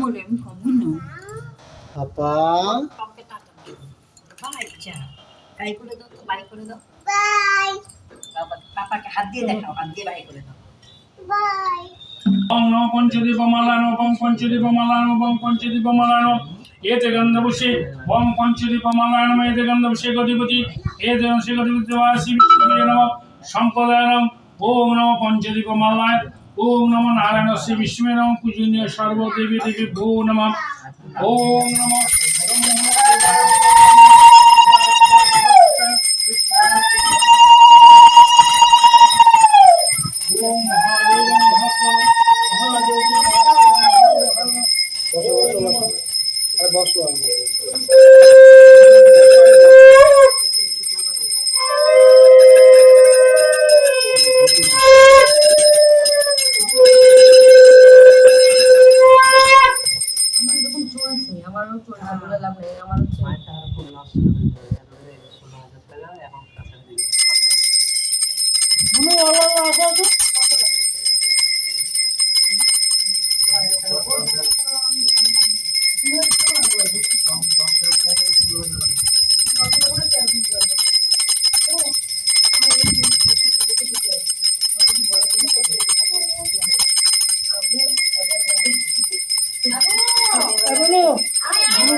বলে আমি কব না। আপা। পাপাকে টাটা দাও। বাচ্চা কাই করে দাও তো বাই করে দাও। বাবা- পাপাকে হাত দিয়ে দেখাও হাত দিয়ে বাই করে দাও। ওং নম পঞ্চদীপমালানো ওং পঞ্চদীপমালানো ওং পঞ্চদীপমালানো এতে গন্ধবুষে ওং পঞ্চদীপমালানো এতে গন্ধবুষে গতিপতি এতে গন্ধবুষে গতিপতি বাসি বিষ্ণুদেব নম সম্পদায় নম ওং নম পঞ্চদীপমালায় ওং নম নারায়ণ শ্রী বিষ্ণু নম। পূজনীয় সর্বদেবী দেবী ভো নম। নম। ওম মহাদেব বসো। আল্লাহ আল্লাহ আসা আসো।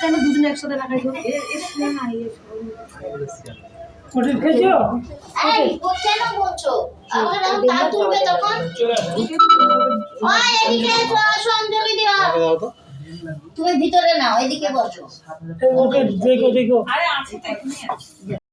কেন দুজনে একসাথে লাগাইছো কঠিন খেয়েছো? এই, কেন বলছো? আমাকে যখন পা তুলবে তখন? ওই, এদিকে আসো, অঞ্জলি দেওয়া। তো তুমি ভিতরে নাও এদিকে বসো। ওকে দেখো দেখো। আরে আছে তো